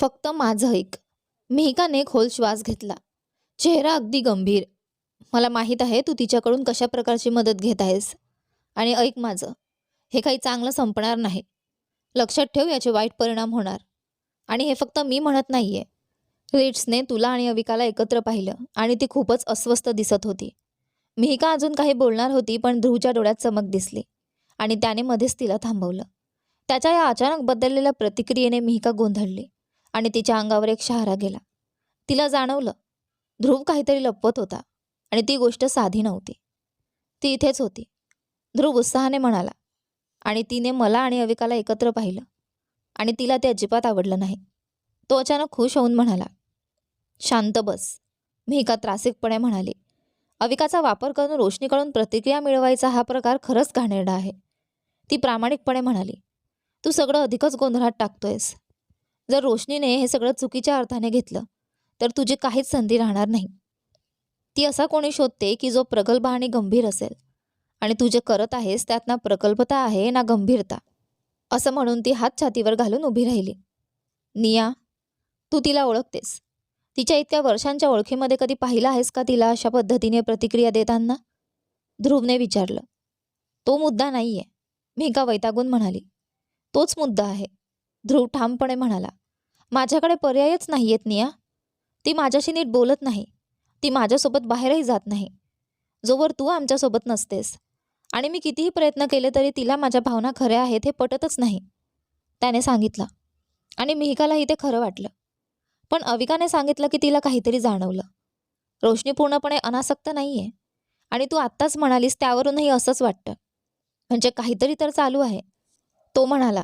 फक्त माझं ऐक. मिहिकाने खोल श्वास घेतला. चेहरा अगदी गंभीर. मला माहीत आहे तू तिच्याकडून कशा प्रकारची मदत घेत आहेस. आणि ऐक माझं. हे काही चांगलं संपणार नाही. लक्षात ठेव याचे वाईट परिणाम होणार. आणि हे फक्त मी म्हणत नाही आहे रिट्सने तुला आणि अविकाला एकत्र पाहिलं आणि ती खूपच अस्वस्थ दिसत होती. मिहिका अजून काही बोलणार होती पण ध्रुवच्या डोळ्यात चमक दिसली. आणि त्याने मध्येच तिला थांबवलं. त्याच्या या अचानक बदललेल्या प्रतिक्रियेने मिहिका गोंधळली. आणि तिच्या अंगावर एक शहारा गेला. तिला जाणवलं ध्रुव काहीतरी लपवत होता आणि ती गोष्ट साधी नव्हती. ती इथेच होती. ध्रुव उत्साहाने म्हणाला आणि तिने मला आणि अविकाला एकत्र पाहिलं आणि तिला ते अजिबात आवडलं नाही. तो अचानक खुश होऊन म्हणाला शांत बस. मी एका त्रासिकपणे म्हणाली अविकाचा वापर करून रोशनीकडून प्रतिक्रिया मिळवायचा हा प्रकार खरंच घाणेरडा आहे. ती प्रामाणिकपणे म्हणाली तू सगळं अधिकच गोंधळात टाकतोयस. जर रोशनीने हे सगळं चुकीच्या अर्थाने घेतलं तर तुझी काहीच संधी राहणार नाही. ती असा कोणी शोधते की जो प्रगल्भ आणि गंभीर असेल. आणि तू जे करत आहेस त्यात ना प्रकल्पता आहे ना गंभीरता. असं म्हणून ती हात छातीवर घालून उभी राहिली. निया तू तिला ओळखतेस. तिच्या इतक्या वर्षांच्या ओळखीमध्ये कधी पाहिलं आहेस का तिला अशा पद्धतीने प्रतिक्रिया देताना? ध्रुवने विचारलं. तो मुद्दा नाही आहे मिका वैतागून म्हणाली. तोच मुद्दा आहे. ध्रुव ठामपणे म्हणाला माझ्याकडे पर्यायच नाही आहेत निया. ती माझ्याशी नीट बोलत नाही. ती माझ्यासोबत बाहेरही जात नाही. जोवर तू आमच्यासोबत नसतेस. आणि मी कितीही प्रयत्न केले तरी तिला माझ्या भावना खऱ्या आहेत हे पटतच नाही. त्याने सांगितलं. आणि मिहिकालाही ते खरं वाटलं. पण अविकाने सांगितलं की तिला काहीतरी जाणवलं. रोशनी पूर्णपणे अनासक्त नाही आहे आणि तू आत्ताच म्हणालीस त्यावरूनही असंच वाटतं. म्हणजे काहीतरी तर चालू आहे. तो म्हणाला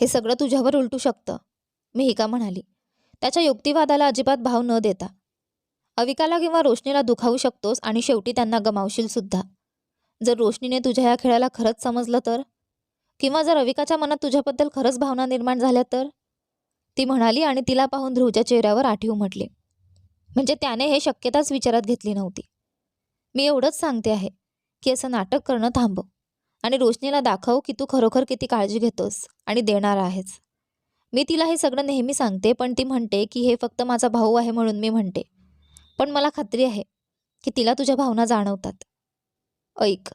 हे सगळं तुझ्यावर उलटू शकतं मिहिका म्हणाली. त्याच्या युक्तिवादाला अजिबात भाव न देता. अविकाला किंवा रोशनीला दुखावू शकतोस आणि शेवटी त्यांना गमावशील सुद्धा. जर रोशनीने तुझ्या या खेळाला खरंच समजलं तर? किंवा जर अविकाच्या मनात तुझ्याबद्दल खरंच भावना निर्माण झाल्या तर? ती म्हणाली आणि तिला पाहून ध्रुवच्या चेहऱ्यावर आठीव म्हटली म्हणजे त्याने हे शक्यताच विचारात घेतली नव्हती. मी एवढंच सांगते आहे की असं नाटक करणं थांबव. आणि रोशनीला दाखव की तू खरोखर किती काळजी घेतोस आणि देणार आहेस. मी तिला हे सगळं नेहमी सांगते पण ती म्हणते की हे फक्त माझा भाऊ आहे म्हणून मी म्हणते. पण मला खात्री आहे की तिला तुझ्या भावना जाणवतात. ऐक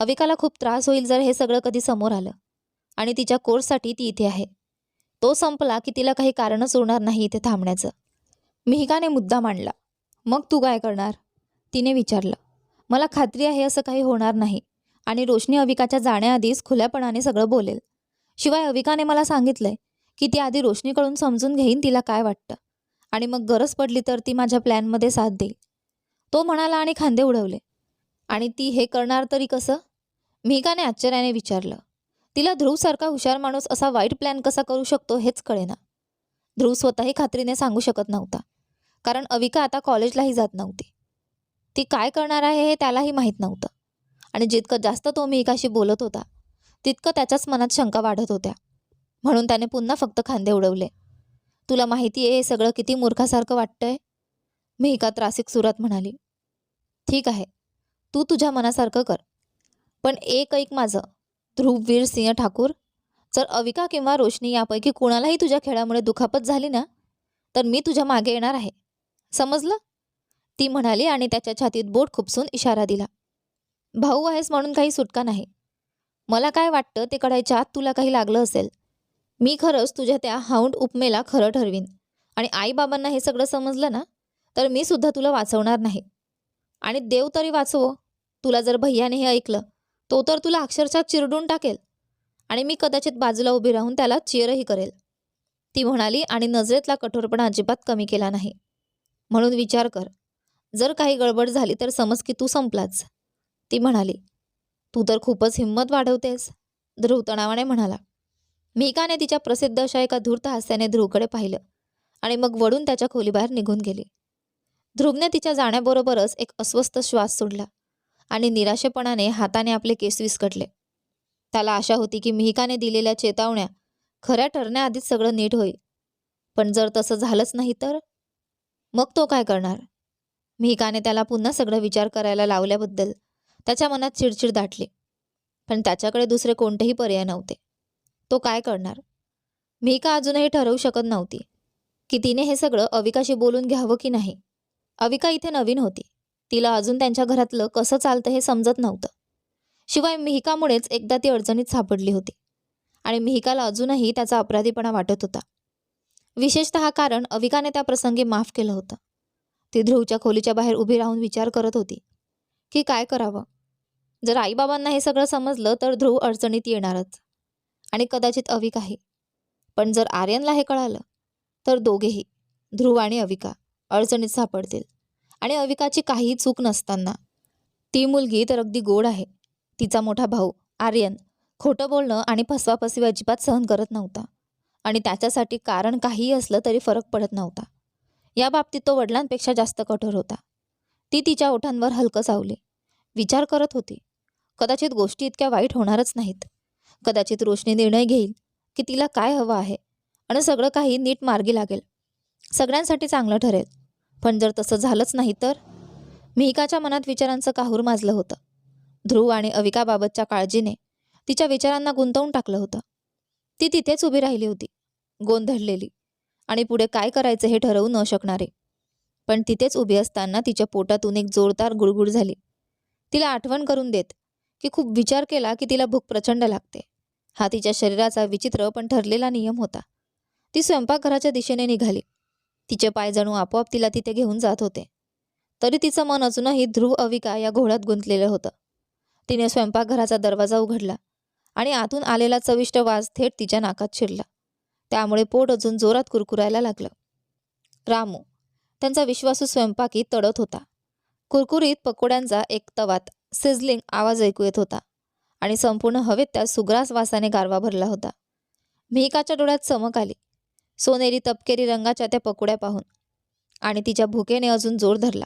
अविकाला खूप त्रास होईल जर हे सगळं कधी समोर आलं आणि तिच्या कोर्ससाठी ती इथे आहे. तो संपला की तिला काही कारणच उरणार नाही इथे थांबण्याचं. मिहिकाने मुद्दा मांडला. मग तू काय करणार? तिने विचारलं. मला खात्री आहे असं काही होणार नाही. आणि रोशनी अविकाच्या जाण्याआधीच खुल्यापणाने सगळं बोलेल. शिवाय अविकाने मला सांगितलंय की ती आधी रोशनीकडून समजून घेईन तिला काय वाटतं. आणि मग गरज पडली तर ती माझ्या प्लॅनमध्ये साथ देईल. तो म्हणाला आणि खांदे उडवले. आणि ती हे करणार तरी कसं? मिहिकाने आश्चर्याने विचारलं. तिला ध्रुवसारखा हुशार माणूस असा वाईट प्लॅन कसा करू शकतो हेच कळेना. ध्रुव स्वतःही खात्रीने सांगू शकत नव्हता. कारण अविका आता कॉलेजलाही जात नव्हती. ती काय करणार आहे हे त्यालाही माहीत नव्हतं. आणि जितकं जास्त तो मिहिकाशी बोलत होता तितकं त्याच्याच मनात शंका वाढत होत्या. म्हणून त्याने पुन्हा फक्त खांदे उडवले. तुला माहिती आहे हे सगळं किती मूर्खासारखं वाटतंय? मिहिका त्रासिक सुरात म्हणाली. ठीक आहे तू तुझ्या मनासारखं कर. पण एक ऐक माझं ध्रुववीर सिंह ठाकूर जर अविका किंवा रोशनी यापैकी कुणालाही तुझ्या खेळामुळे दुखापत झाली ना तर मी तुझ्या मागे येणार आहे. समजलं? ती म्हणाली आणि त्याच्या छातीत बोट खुपसून इशारा दिला. भाऊ आहेस म्हणून काही सुटका नाही. मला काय वाटतं ते कढायच्या आत तुला काही लागलं असेल. मी खरंच तुझ्या त्या हाऊंड उपमेला खरं ठरवीन. आणि आईबाबांना हे सगळं समजलं ना तर मी सुद्धा तुला वाचवणार नाही. आणि देव तरी वाचवो. तुला जर भैयाने हे ऐकलं तो तर तुला अक्षरशः चिरडून टाकेल. आणि मी कदाचित बाजूला उभी राहून त्याला चिअरही करेल. ती म्हणाली आणि नजरेतला कठोरपणा अजिबात कमी केला नाही. म्हणून विचार कर. जर काही गडबड झाली तर समज की तू संपलाच. ती म्हणाली तू तर खूपच हिंमत वाढवतेस ध्रुव तणावाने म्हणाला. मिकाने तिच्या प्रसिद्ध अशा एका धूर्त हास्याने ध्रुवकडे पाहिलं आणि मग वडून त्याच्या खोलीबाहेर निघून गेली. ध्रुवने तिच्या जाण्याबरोबरच एक अस्वस्थ श्वास सोडला आणि निराशेपणाने हाताने आपले केस विस्कटले. त्याला आशा होती की मिहिकाने दिलेल्या चेतावण्या खऱ्या ठरण्याआधीच सगळं नीट होईल. पण जर तसं झालंच नाही तर? मग तो काय करणार? मिहिकाने त्याला पुन्हा सगळं विचार करायला लावल्याबद्दल त्याच्या मनात चिडचिड दाटली. पण त्याच्याकडे दुसरे कोणतेही पर्याय नव्हते. तो काय करणार? मिहिका अजूनही ठरवू शकत नव्हती? की तिने हे सगळं अविकाशी बोलून घ्यावं की नाही? अविका इथे नवीन होती. तिला अजून त्यांच्या घरातलं कसं चालतं हे समजत नव्हतं. शिवाय मिहिकामुळेच एकदा ती अडचणीत सापडली होती. आणि मिहिकाला अजूनही त्याचा अपराधीपणा वाटत होता. विशेषतः कारण अविकाने त्या प्रसंगी माफ केलं होतं. ती ध्रुवच्या खोलीच्या बाहेर उभी राहून विचार करत होती. की काय करावं? जर आईबाबांना हे सगळं समजलं तर ध्रुव अडचणीत येणारच आणि कदाचित अविकाही पण जर आर्यनला हे कळालं तर दोघेही ध्रुव आणि अविका अडचणीत सापडतील. आणि अविकाची काहीही चूक नसताना ती मुलगी तर अगदी गोड आहे. तिचा मोठा भाऊ आर्यन खोटं बोलणं आणि फसवाफसवी अजिबात सहन करत नव्हता. आणि त्याच्यासाठी कारण काहीही असलं तरी फरक पडत नव्हता. या बाबतीत तो वडिलांपेक्षा जास्त कठोर होता. ती तिच्या ओठांवर हलकं सावली. विचार करत होती. कदाचित गोष्टी इतक्या वाईट होणारच नाहीत. कदाचित रोशनी निर्णय घेईल की तिला काय हवं आहे आणि सगळं काही नीट मार्गी लागेल. सगळ्यांसाठी चांगलं ठरेल. पण जर तसं झालंच नाही तर? मिहिकाच्या मनात विचारांचं काहूर माजलं होतं. ध्रुव आणि अविकाबाबतच्या काळजीने तिच्या विचारांना गुंतवून टाकलं होतं. ती तिथेच उभी राहिली होती गोंधळलेली. आणि पुढे काय करायचं हे ठरवू न शकणारे. पण तिथेच उभी असताना तिच्या पोटातून एक जोरदार गुळगुळ झाली. तिला आठवण करून देत की खूप विचार केला की तिला भूक प्रचंड लागते. हा तिच्या शरीराचा विचित्र पण ठरलेला नियम होता. ती स्वयंपाकघराच्या दिशेने निघाली. तिचे पाय जणू आपोआप तिला तिथे घेऊन जात होते. तरी तिचं मन अजूनही ध्रुव अविका या घोळ्यात गुंतलेलं होतं. तिने स्वयंपाकघराचा दरवाजा उघडला आणि आतून आलेला चविष्ट वास थेट तिच्या नाकात शिरला. त्यामुळे पोट अजून जोरात कुरकुरायला लागलं. रामू त्यांचा विश्वासू स्वयंपाकी तडत होता. कुरकुरीत पकोड्यांचा एक तवात सिझलिंग आवाज ऐकू येत होता आणि संपूर्ण हवेत त्या सुग्रास वासाने गारवा भरला होता. मिहिकाच्या डोळ्यात चमक आली. सोनेरी तपकेरी रंगाच्या त्या पकोड्या पाहून आणि तिच्या भुकेने अजून जोर धरला.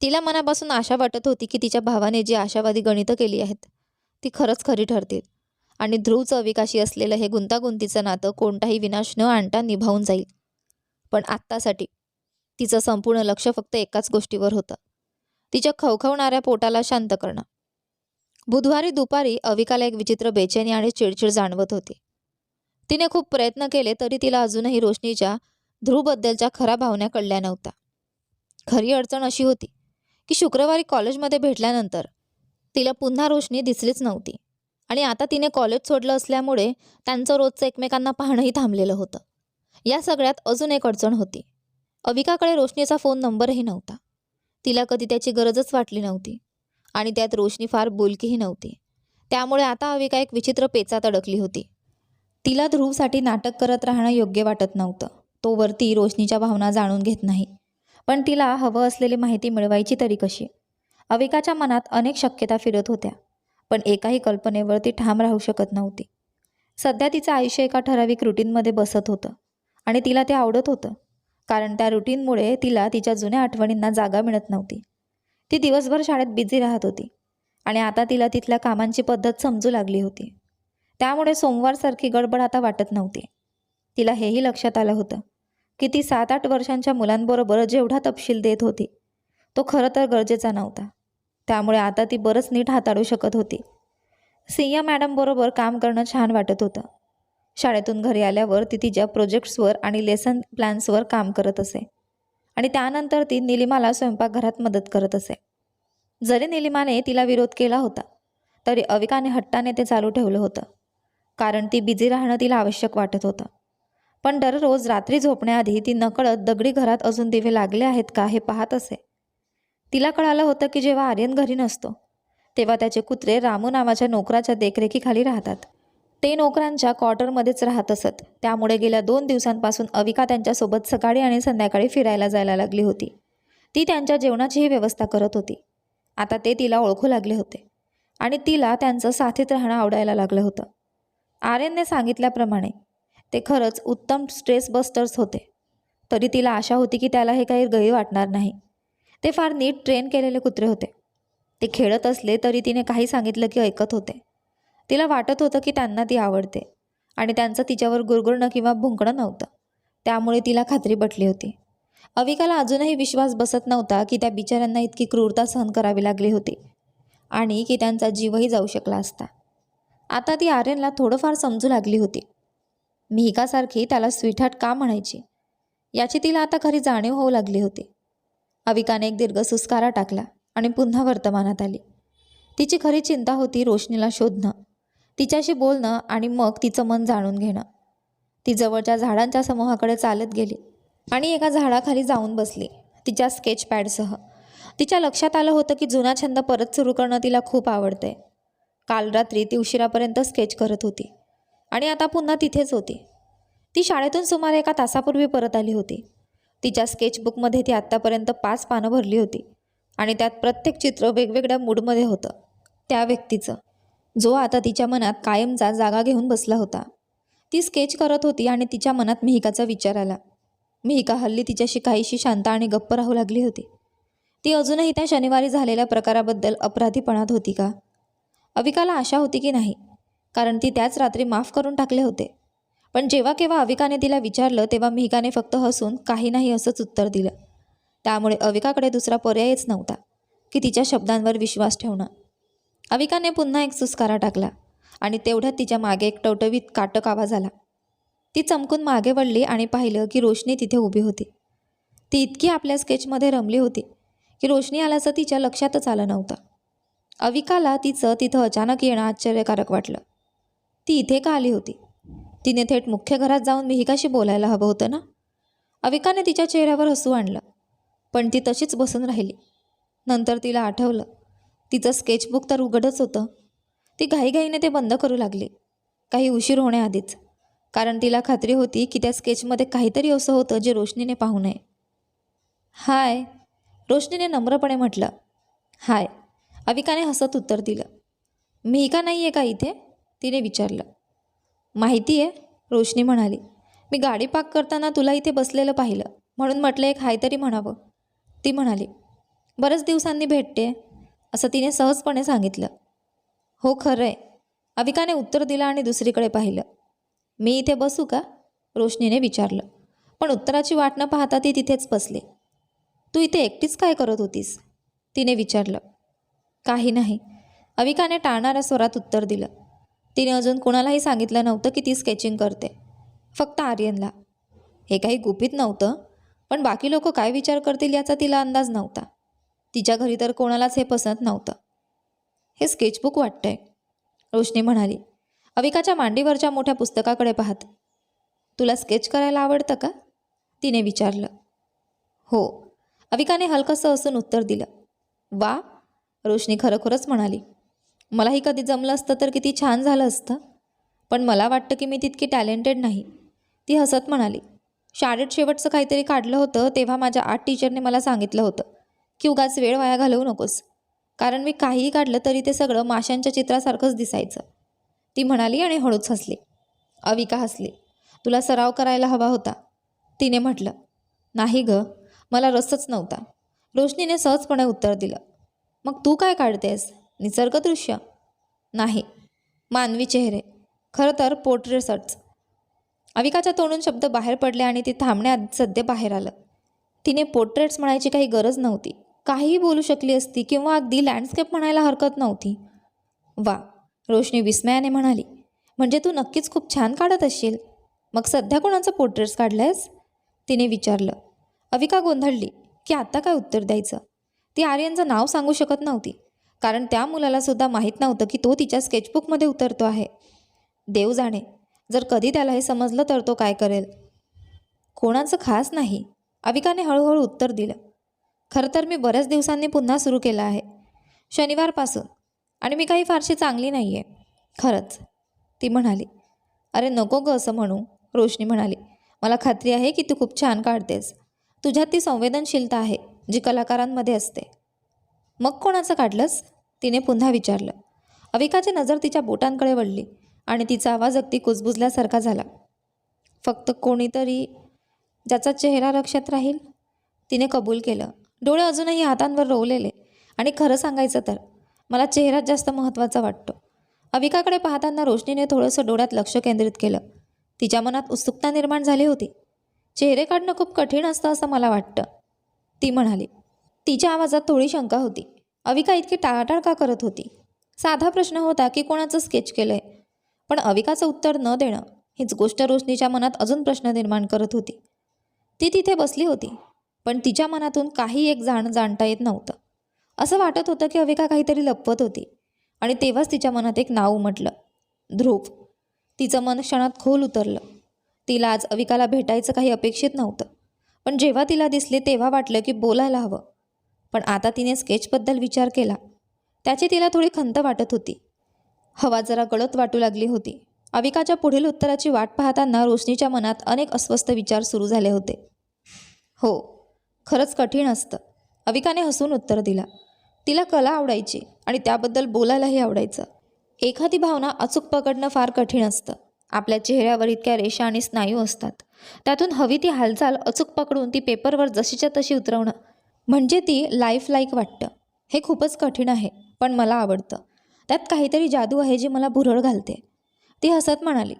तिला मनापासून आशा वाटत होती की तिच्या भावाने जी आशावादी गणितं केली आहेत ती खरंच खरी ठरतील आणि ध्रुवचं अविकाशी असलेलं हे गुंतागुंतीचं नातं कोणताही विनाश न आणता निभावून जाईल. पण आत्तासाठी तिचं संपूर्ण लक्ष फक्त एकाच गोष्टीवर होतं. तिच्या खवखवणाऱ्या पोटाला शांत करणं. बुधवारी दुपारी अविकाला एक विचित्र बेचैनी आणि चिडचिड जाणवत होती. तिने खूप प्रयत्न केले तरी तिला अजूनही रोशनीच्या ध्रुवबद्दलच्या खऱ्या भावना कळल्या नव्हत्या. खरी अडचण अशी होती की शुक्रवारी कॉलेजमध्ये भेटल्यानंतर तिला पुन्हा रोशनी दिसलीच नव्हती आणि आता तिने कॉलेज सोडलं असल्यामुळे त्यांचं रोजचं एकमेकांना पाहणंही थांबलेलं होतं. या सगळ्यात अजून एक अडचण होती. अविकाकडे रोशनीचा फोन नंबरही नव्हता. तिला कधी त्याची गरजच वाटली नव्हती आणि त्यात रोशनी फार बोलकीही नव्हती. त्यामुळे आता अविका एक विचित्र पेचात अडकली होती. तिला ध्रुवसाठी नाटक करत राहणं योग्य वाटत नव्हतं. तो वरती रोशनीच्या भावना जाणून घेत नाही. पण तिला हवं असलेली माहिती मिळवायची तरी कशी? अविकाच्या मनात अनेक शक्यता फिरत होत्या पण एकाही कल्पनेवर ती ठाम राहू शकत नव्हती. सध्या तिचं आयुष्य एका ठराविक रुटीनमध्ये बसत होतं आणि तिला ते आवडत होतं. कारण त्या रुटीनमुळे तिला तिच्या जुन्या आठवणींना जागा मिळत नव्हती. ती दिवसभर शाळेत बिझी राहत होती आणि आता तिला तिथल्या कामांची पद्धत समजू लागली होती. त्यामुळे सोमवारसारखी गडबड आता वाटत नव्हती. तिला हेही लक्षात आलं होतं की ती सात आठ वर्षांच्या मुलांबरोबर जेवढा तपशील देत होती तो खरं तर गरजेचा नव्हता. त्यामुळे आता ती बरंच नीट हाताळू शकत होती. सिंह मॅडमबरोबर काम करणं छान वाटत होतं. शाळेतून घरी आल्यावर ती तिच्या प्रोजेक्ट्सवर आणि लेसन प्लॅन्सवर काम करत असे. आणि त्यानंतर ती निलिमाला स्वयंपाकघरात मदत करत असे. जरी निलिमाने तिला विरोध केला होता तरी अविकाने हट्टाने ते चालू ठेवलं होतं. कारण ती बिझी राहणं तिला आवश्यक वाटत होतं. पण दररोज रात्री झोपण्याआधी ती नकळत दगडी घरात अजून दिवे लागले आहेत का हे पाहत असे. तिला कळालं होतं की जेव्हा आर्यन घरी नसतो तेव्हा त्याचे कुत्रे रामू नावाच्या नोकराच्या देखरेखीखाली राहतात. ते नोकरांच्या क्वार्टरमध्येच राहत असत. त्यामुळे गेल्या दोन दिवसांपासून अविका त्यांच्यासोबत सकाळी आणि संध्याकाळी फिरायला जायला लागली होती. ती त्यांच्या जेवणाचीही व्यवस्था करत होती. आता ते तिला ओळखू लागले होते. आणि तिला त्यांचं साथीत राहणं आवडायला लागलं होतं. आर्यनने सांगितल्याप्रमाणे ते खरंच उत्तम स्ट्रेस बस्टर्स होते. तरी तिला आशा होती की त्याला हे काही गैर वाटणार नाही. ते फार नीट ट्रेन केलेले कुत्रे होते. ते खेळत असले तरी तिने काही सांगितलं की ऐकत होते. तिला वाटत होतं की त्यांना ती आवडते आणि त्यांचं तिच्यावर गुरगुरणं किंवा भुंकणं नव्हतं. त्यामुळे तिला खात्री पटली होती. अविकाला अजूनही विश्वास बसत नव्हता की त्या बिचाऱ्यांना इतकी क्रूरता सहन करावी लागली होती आणि की त्यांचा जीवही जाऊ शकला असता. आता ती आर्यनला थोडंफार समजू लागली होती. मिहिकासारखी त्याला स्वीटहार्ट का म्हणायची? याची तिला आता खरी जाणीव होऊ लागली होती. अविकाने एक दीर्घ सुस्कारा टाकला आणि पुन्हा वर्तमानात आली. तिची खरी चिंता होती रोशनीला शोधणं. तिच्याशी बोलणं आणि मग तिचं मन जाणून घेणं. ती जवळच्या झाडांच्या समूहाकडे चालत गेली आणि एका झाडाखाली जाऊन बसली तिच्या स्केच पॅडसह तिच्या लक्षात आलं होतं की जुना छंद परत सुरू करणं तिला खूप आवडते काल रात्री ती उशिरापर्यंत स्केच करत होती आणि आता पुन्हा तिथेच होती. ती शाळेतून सुमारे एका तासापूर्वी परत आली होती. तिच्या स्केचबुकमध्ये ती आत्तापर्यंत पाच पानं भरली होती आणि त्यात प्रत्येक चित्र वेगवेगळ्या मूडमध्ये होतं. त्या व्यक्तीचं. जो आता तिच्या मनात कायमचा जागा घेऊन बसला होता. ती स्केच करत होती आणि तिच्या मनात मिहिकाचा विचार आला. मिहिका हल्ली तिच्याशी काहीशी शांत आणि गप्प राहू लागली होती. ती अजूनही त्या शनिवारी झालेल्या प्रकाराबद्दल अपराधीपणात होती का? अविकाला आशा होती की नाही कारण ती त्याच रात्री माफ करून टाकले होते. पण जेव्हा केव्हा अविकाने तिला विचारलं तेव्हा मिहिकाने फक्त हसून काही नाही असंच उत्तर दिलं. त्यामुळे अविकाकडे दुसरा पर्यायच नव्हता की तिच्या शब्दांवर विश्वास ठेवणं. अविकाने पुन्हा एक सुस्कारा टाकला आणि तेवढ्यात तिच्यामागे एक टवटवीत काटक आवाज आला. ती चमकून मागे वळली आणि पाहिलं की रोशनी तिथे उभी होती. ती इतकी आपल्या स्केचमध्ये रमली होती की रोशनी आल्याचं तिच्या लक्षातच आलं नव्हतं. अविकाला तिचं तिथं अचानक येणं आश्चर्यकारक वाटलं. ती इथे का आली होती? तिने थेट मुख्य घरात जाऊन मिहिकाशी बोलायला हवं होतं ना? अविकाने तिच्या चेहऱ्यावर हसू आणलं पण ती तशीच बसून राहिली. नंतर तिला आठवलं तिचं स्केचबुक तर उघडच होतं. ती घाईघाईने ते बंद करू लागली. काही उशीर होण्याआधीच. कारण तिला खात्री होती की त्या स्केचमध्ये काहीतरी असं होतं जे रोशनीने पाहू नये. हाय रोशनीने नम्रपणे म्हटलं. हाय अविकाने हसत उत्तर दिलं. मी का नाही आहे का इथे? तिने विचारलं. माहिती आहे रोशनी म्हणाली. मी गाडी पाक करताना तुला इथे बसलेलं पाहिलं. म्हणून म्हटलं एक हाय तरी म्हणावं. ती म्हणाली. बरेच दिवसांनी भेटते. असं तिने सहजपणे सांगितलं. हो खरं आहे अविकाने उत्तर दिलं आणि दुसरीकडे पाहिलं. मी इथे बसू का? रोशनीने विचारलं. पण उत्तराची वाट न पाहता ती तिथेच बसली. तू इथे एकटीच काय करत होतीस? तिने विचारलं. काही नाही. अविकाने टाळणाऱ्या स्वरात उत्तर दिलं. तिने अजून कुणालाही सांगितलं नव्हतं की ती स्केचिंग करते. फक्त आर्यनला. हे काही गुपित नव्हतं. पण बाकी लोक काय विचार करतील याचा तिला अंदाज नव्हता. तिच्या घरी तर कोणालाच हे पसंत नव्हतं. हे स्केचबुक वाटतंय रोशनी म्हणाली. अविकाच्या मांडीवरच्या मोठ्या पुस्तकाकडे पाहत. तुला स्केच करायला आवडतं का? तिने विचारलं. हो. अविकाने हलकंसं असून उत्तर दिलं. वा रोशनी खरोखरच म्हणाली. मलाही कधी जमलं असतं तर किती छान झालं असतं. पण मला वाटतं की मी तितकी टॅलेंटेड नाही. ती हसत म्हणाली. शाळेत शेवटचं काहीतरी काढलं होतं तेव्हा माझ्या आर्ट टीचरने मला सांगितलं होतं. की उगाच वेळ वाया घालवू नकोस. कारण मी काहीही काढलं तरी ते सगळं माशांच्या चित्रासारखंच दिसायचं. ती म्हणाली आणि हळूच हसली. अविका हसली. तुला सराव करायला हवा होता. तिने म्हटलं. नाही ग मला रसच नव्हता. रोशनीने सहजपणे उत्तर दिलं. मग तू काय काढतेस? निसर्गदृश्य नाही. मानवी चेहरे. खरं तर पोर्ट्रेसच अविकाच्या तोंडून शब्द बाहेर पडले आणि ती थांबण्यात सध्या बाहेर आलं. तिने पोर्ट्रेट्स म्हणायची काही गरज नव्हती. काहीही बोलू शकली असती किंवा अगदी लँडस्केप म्हणायला हरकत नव्हती. वा रोशनी विस्मयाने म्हणाली. म्हणजे तू नक्कीच खूप छान काढत असशील. मग सध्या कोणाचं पोर्ट्रेट्स काढलंयस? तिने विचारलं. अविका गोंधळली. की आत्ता काय उत्तर द्यायचं? ती आर्यनचं नाव सांगू शकत नव्हती. कारण त्या मुलाला सुद्धा माहीत नव्हतं की तो तिच्या स्केचबुकमध्ये उतरतो आहे. देव जाणे. जर कधी त्याला हे समजलं तर तो काय करेल? कोणाचं खास नाही. अविकाने हळूहळू उत्तर दिलं. खरं तर मी बऱ्याच दिवसांनी पुन्हा सुरू केलं आहे. शनिवारपासून. आणि मी काही फारशी चांगली नाही आहे खरंच. ती म्हणाली अरे नको गं असं म्हणू रोशनी म्हणाली. मला खात्री आहे की तू खूप छान काढतेस. तुझ्यात ती संवेदनशीलता आहे जी कलाकारांमध्ये असते. मग कोणाचं काढलंस? तिने पुन्हा विचारलं. अविकाची नजर तिच्या बोटांकडे वळली आणि तिचा आवाज अगदी कुजबुजल्यासारखा झाला. फक्त कोणीतरी ज्याचा चेहरा लक्षात राहील? तिने कबूल केलं. डोळे अजूनही हातांवर रोवलेले. आणि खरं सांगायचं तर मला चेहराच जास्त महत्त्वाचा वाटतो. अविकाकडे पाहताना रोशनीने थोडंसं डोळ्यात लक्ष केंद्रित केलं. तिच्या मनात उत्सुकता निर्माण झाली होती. चेहरे काढणं खूप कठीण असतं असं मला वाटतं. ती म्हणाली तिच्या आवाजात थोडी शंका होती. अविका इतकी टाळाटाळ का करत होती? साधा प्रश्न होता की कोणाचं स्केच केलंय? पण अविकाचं उत्तर न देणं हीच गोष्ट रोशनीच्या मनात अजून प्रश्न निर्माण करत होती. ती तिथे बसली होती. पण तिच्या मनातून काही एक जाण जाणता येत नव्हतं. असं वाटत होतं की अविका काहीतरी लपवत होती आणि तेव्हाच तिच्या मनात एक नाव उमटलं. ध्रुव. तिचं मन क्षणात खोल उतरलं. तिला आज अविकाला भेटायचं काही अपेक्षित नव्हतं. पण जेव्हा तिला दिसले तेव्हा वाटलं की बोलायला हवं. पण आता तिने स्केचबद्दल विचार केला. त्याची तिला थोडी खंत वाटत होती. हवा जरा गळत वाटू लागली होती. अविकाच्या पुढील उत्तराची वाट पाहताना रोशनीच्या मनात अनेक अस्वस्थ विचार सुरू झाले होते. हो खरंच कठीण असतं. अविकाने हसून उत्तर दिला. तिला कला आवडायची आणि त्याबद्दल बोलायलाही आवडायचं. एखादी भावना अचूक पकडणं फार कठीण असतं. आपल्या चेहऱ्यावर इतक्या रेषा आणि स्नायू असतात. त्यातून हवी ती हालचाल अचूक पकडून ती पेपरवर जशीच्या तशी उतरवणं म्हणजे ती लाईफ लाईक वाटतं. हे खूपच कठीण आहे पण मला आवडतं. त्यात काहीतरी जादू आहे जी मला भुरळ घालते. ती हसत म्हणाली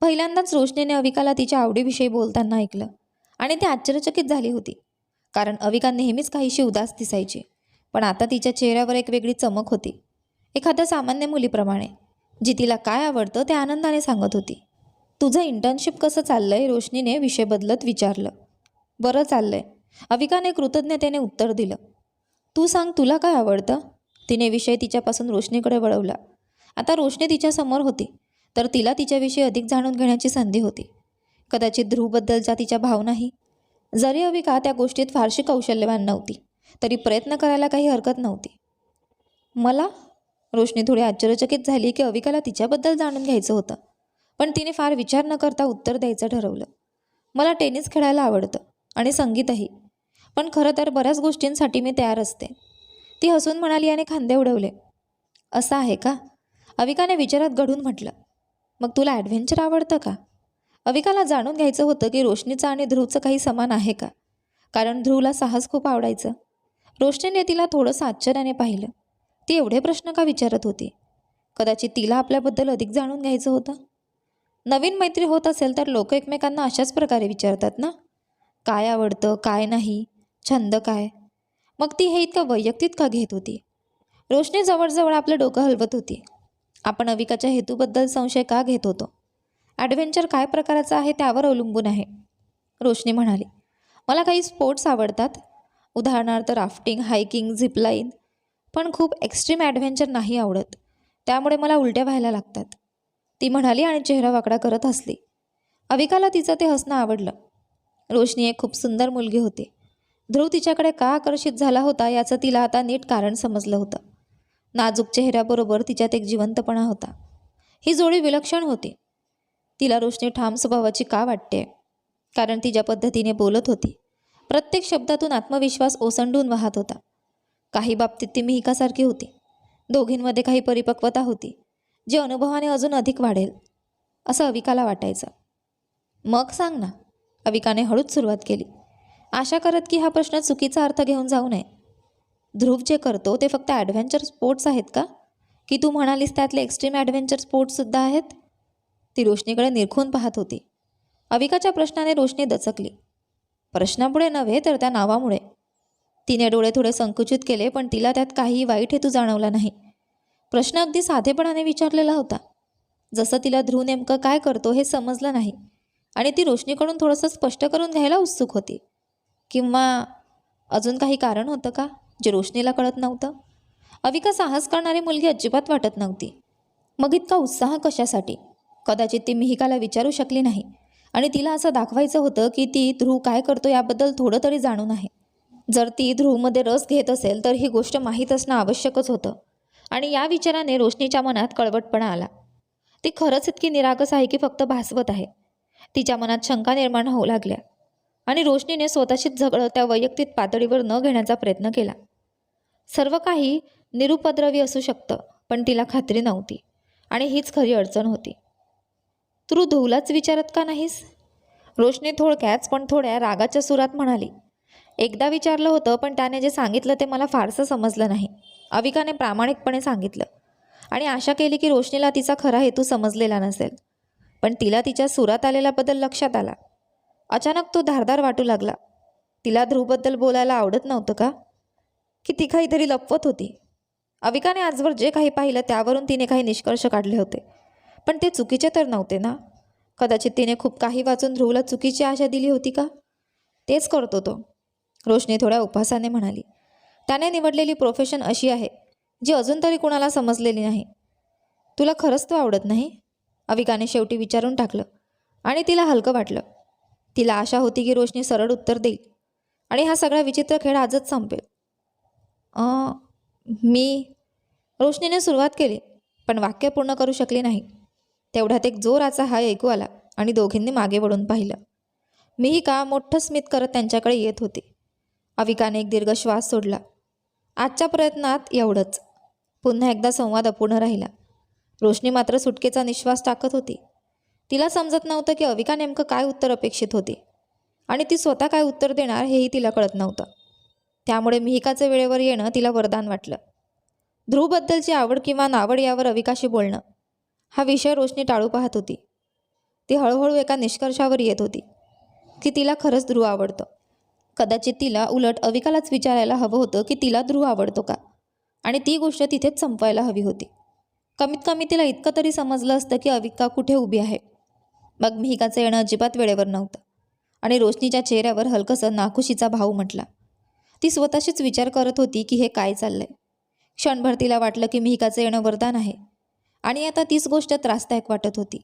पहिल्यांदाच रोशनीने अविकाला तिच्या आवडीविषयी बोलताना ऐकलं आणि ती आश्चर्यचकित झाली होती. कारण अविका नेहमीच काहीशी उदास दिसायची. पण आता तिच्या चेहऱ्यावर एक वेगळी चमक होती. एखाद्या सामान्य मुलीप्रमाणे. जी तिला काय आवडतं ते आनंदाने सांगत होती. तुझं इंटर्नशिप कसं चाललंय? रोशनीने विषय बदलत विचारलं. बरं चाललंय. अविकाने कृतज्ञतेने उत्तर दिलं. तू सांग तुला काय आवडतं? तिने विषय तिच्यापासून रोशनीकडे वळवला. आता रोशनी तिच्यासमोर होती. तर तिला तिच्याविषयी अधिक जाणून घेण्याची संधी होती. कदाचित ध्रुवबद्दलच्या तिच्या भावनाही जरी अविका त्या गोष्टीत फारशी कौशल्यवान नव्हती तरी प्रयत्न करायला काही हरकत नव्हती. मला? रोशनी थोडी आश्चर्यचकित झाली की अविकाला तिच्याबद्दल जाणून घ्यायचं होतं पण तिने फार विचार न करता उत्तर द्यायचं ठरवलं. मला टेनिस खेळायला आवडतं आणि संगीतही पण खरं तर बऱ्याच गोष्टींसाठी मी तयार असते. ती हसून म्हणाली आणि खांदे उडवले. असं आहे का? अविकाने विचारात घडून म्हटलं मग तुला ॲडव्हेंचर आवडतं का? अविकाला जाणून घ्यायचं होतं की रोशनीचं आणि ध्रुवचं काही समान आहे का? कारण ध्रुवला साहस खूप आवडायचं. रोशनीने तिला थोडंसं आश्चर्याने पाहिलं. ती एवढे प्रश्न का विचारत होती? कदाचित तिला आपल्याबद्दल अधिक जाणून घ्यायचं होतं? नवीन मैत्री होत असेल तर लोक एकमेकांना अशाच प्रकारे विचारतात ना? काय आवडतं काय नाही छंद काय? मग ती हे इतकं वैयक्तिक का घेत होती? रोशनी जवळजवळ आपलं डोकं हलवत होती. आपण अविकाच्या हेतूबद्दल संशय का घेत होतो? ॲडव्हेंचर काय प्रकाराचं आहे त्यावर अवलंबून आहे. रोशनी म्हणाली मला काही स्पोर्ट्स आवडतात. उदाहरणार्थ राफ्टिंग हायकिंग झिपलाईन पण खूप एक्स्ट्रीम ॲडव्हेंचर नाही आवडत. त्यामुळे मला उलट्या व्हायला लागतात. ती म्हणाली आणि चेहरा वाकडा करत हसली. अविकाला तिचं ते हसणं आवडलं. रोशनी एक खूप सुंदर मुलगी होती. ध्रुव तिच्याकडे का आकर्षित झाला होता याचं तिला आता नीट कारण समजलं होतं. नाजूक चेहऱ्याबरोबर तिच्यात एक जिवंतपणा होता. ही जोडी विलक्षण होती. तिला रोशनी ठाम स्वभावाची का वाटते? कारण ती ज्या पद्धतीने बोलत होती. प्रत्येक शब्दातून आत्मविश्वास ओसंडून वाहत होता. काही बाबतीत ती मिहिकासारखी होती. दोघींमध्ये काही परिपक्वता होती जी अनुभवाने अजून अधिक वाढेल असं अविकाला वाटायचं. मग सांग ना अविकाने हळूच सुरुवात केली. आशा करत की हा प्रश्न चुकीचा अर्थ घेऊन जाऊ नये. ध्रुव जे करतो ते फक्त ॲडव्हेंचर स्पोर्ट्स आहेत का? की तू म्हणालीस त्यातले एक्स्ट्रीम ॲडव्हेंचर स्पोर्ट्ससुद्धा आहेत? ती रोशनीकडे निरखून पाहत होती. अविकाच्या प्रश्नाने रोशनी दचकली. प्रश्नामुळे नव्हे तर त्या नावामुळे. तिने डोळे थोडे संकुचित केले पण तिला त्यात काही वाईट हेतू जाणवला नाही. प्रश्न अगदी साधेपणाने विचारलेला होता. जसं तिला ध्रुव नेमकं काय करतो हे समजलं नाही आणि ती रोशनीकडून थोडंसं स्पष्ट करून घ्यायला उत्सुक होती. किंवा अजून काही कारण होतं का जे रोशनीला कळत नव्हतं? अविका साहस करणारी मुलगी अजिबात वाटत नव्हती. मग इतका उत्साह कशासाठी? कदाचित ती मिहिकाला विचारू शकली नाही. आणि तिला असं दाखवायचं होतं की ती ध्रुव काय करतो याबद्दल थोडं तरी जाणून आहे. जर ती ध्रुवमध्ये रस घेत असेल तर ही गोष्ट माहीत असणं आवश्यकच होतं. आणि या विचाराने रोशनीच्या मनात कळवटपणा आला. ती खरंच इतकी निरागस आहे की फक्त भासवत आहे. तिच्या मनात शंका निर्माण होऊ लागल्या. आणि रोशनीने स्वतःशीच झगडं त्या वैयक्तिक पातळीवर न घेण्याचा प्रयत्न केला. सर्व काही निरुपद्रवी असू शकतं पण तिला खात्री नव्हती. आणि हीच खरी अडचण होती. तू धुवलाच विचारत का नाहीस? रोशनी थोडक्याच पण थोड्या रागाच्या सुरात म्हणाली एकदा विचारलं होतं पण त्याने जे सांगितलं ते मला फारसं समजलं नाही. अविकाने प्रामाणिकपणे सांगितलं आणि आशा केली की रोशनीला तिचा खरा हेतू समजलेला नसेल पण तिला तिच्या सुरात आलेला बदल लक्षात आला. अचानक तो धारदार वाटू लागला. तिला ध्रुवबद्दल बोलायला आवडत नव्हतं का? की ती काहीतरी लपवत होती? अविकाने आजवर जे काही पाहिलं त्यावरून तिने काही निष्कर्ष काढले होते. पण ते चुकीचे तर नव्हते ना? कदाचित तिने खूप काही वाचून ध्रुवला चुकीची आशा दिली होती का? तेच करतो तो रोशनी थोड्या उपहासाने म्हणाली. त्याने निवडलेली प्रोफेशन अशी आहे जी अजून तरी कुणाला समजलेली नाही. तुला खरंच तो आवडत नाही? अविकाने शेवटी विचारून टाकलं आणि तिला हलकं वाटलं. तिला आशा होती की रोशनी सरळ उत्तर देईल आणि हा सगळा विचित्र खेळ आजच संपेल. मी? रोशनीने सुरुवात केली पण वाक्य पूर्ण करू शकली नाही. तेवढ्यात एक जोराचा हाय ऐकू आला आणि दोघींनी मागे वळून पाहिलं. मीही का मोठं स्मित करत त्यांच्याकडे येत होते. अविकाने एक दीर्घ श्वास सोडला. आजच्या प्रयत्नात एवढंच. पुन्हा एकदा संवाद अपूर्ण राहिला. रोशनी मात्र सुटकेचा निश्वास टाकत होती. तिला समजत नव्हतं की अविका नेमकं काय उत्तर अपेक्षित होते. आणि ती स्वतः काय उत्तर देणार हेही तिला कळत नव्हतं. त्यामुळे मिहिकाचं वेळेवर येणं तिला वरदान वाटलं. ध्रुवबद्दलची आवड किंवा नावड यावर अविकाशी बोलणं. हा विषय रोशनी टाळू पाहत होती. ती हळूहळू एका निष्कर्षावर येत होती की तिला खरंच ध्रुव आवडतं. कदाचित तिला उलट अविकालाच विचारायला हवं होतं की तिला ध्रुव आवडतो का? आणि ती गोष्ट तिथेच संपवायला हवी होती. कमीत कमी तिला इतकं तरी समजलं असतं की अविका कुठे उभी आहे. मग मिहिकाचं येणं अजिबात वेळेवर नव्हतं. आणि रोशनीच्या चेहऱ्यावर हलकसं नाखुशीचा भाव म्हटला. ती स्वतःशीच विचार करत होती की हे काय चाललंय? क्षणभर तिला वाटलं की मिहिकाचं येणं वरदान आहे. आणि आता तीच गोष्ट त्रासदायक वाटत होती.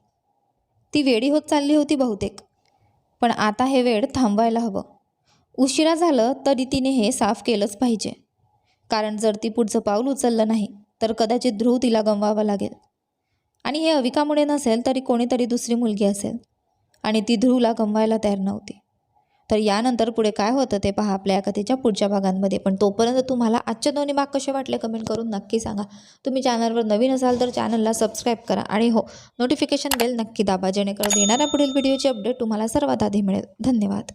ती वेडी होत चालली होती बहुतेक. पण आता हे वेळ थांबवायला हवं. उशिरा झालं तरी तिने हे साफ केलंच पाहिजे. कारण जर ती पुढचं पाऊल उचललं नाही तर कदाचित ध्रुव तिला गमवावा लागेल. आणि हे अविकामुळे नसेल तरी कोणीतरी दुसरी मुलगी असेल. आणि ती ध्रुवला गमवायला तयार नव्हती. तर यानंतर पुढे काय होतं ते पहा आपल्या या कथेच्या पुढच्या भागांमध्ये. पण तोपर्यंत तुम्हाला आजचे दोन्ही भाग कसे वाटले कमेंट करून नक्की सांगा. तुम्ही चॅनलवर नवीन असाल तर चॅनलला सबस्क्राईब करा आणि हो नोटिफिकेशन बेल नक्की दाबा जेणेकरून येणाऱ्या पुढील व्हिडिओची अपडेट तुम्हाला सर्वात आधी मिळेल. धन्यवाद.